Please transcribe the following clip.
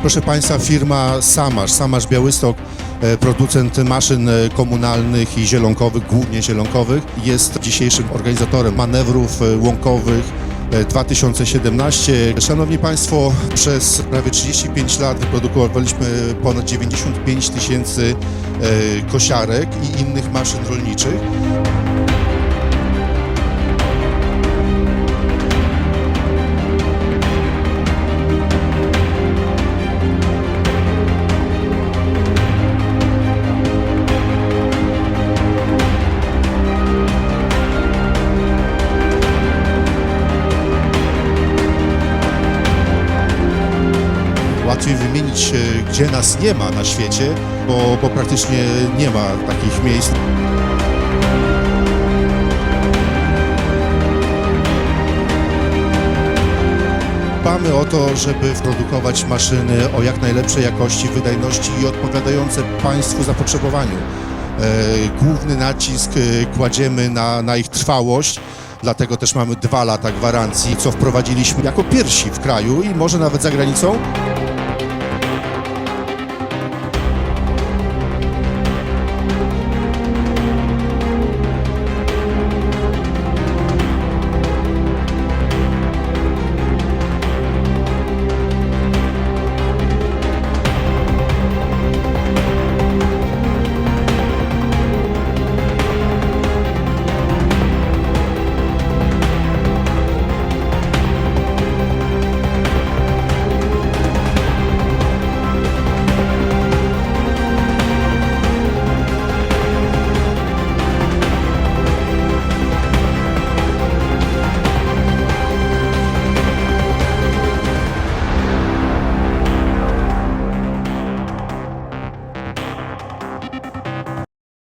proszę Państwa, firma Samarz, Samarz Białystok, e, producent maszyn e, komunalnych i zielonkowych, głównie zielonkowych, jest dzisiejszym organizatorem manewrów e, łąkowych e, 2017. Szanowni Państwo, przez prawie 35 lat wyprodukowaliśmy ponad 95 tysięcy kosiarek i innych maszyn rolniczych. Łatwiej wymienić, e, gdzie nas nie ma na świecie, bo, bo praktycznie nie ma takich miejsc. Dbamy o to, żeby produkować maszyny o jak najlepszej jakości, wydajności i odpowiadające Państwu zapotrzebowaniu. E, Główny nacisk e, kładziemy na, na ich trwałość, dlatego też mamy dwa lata gwarancji, co wprowadziliśmy jako pierwsi w kraju i może nawet za granicą.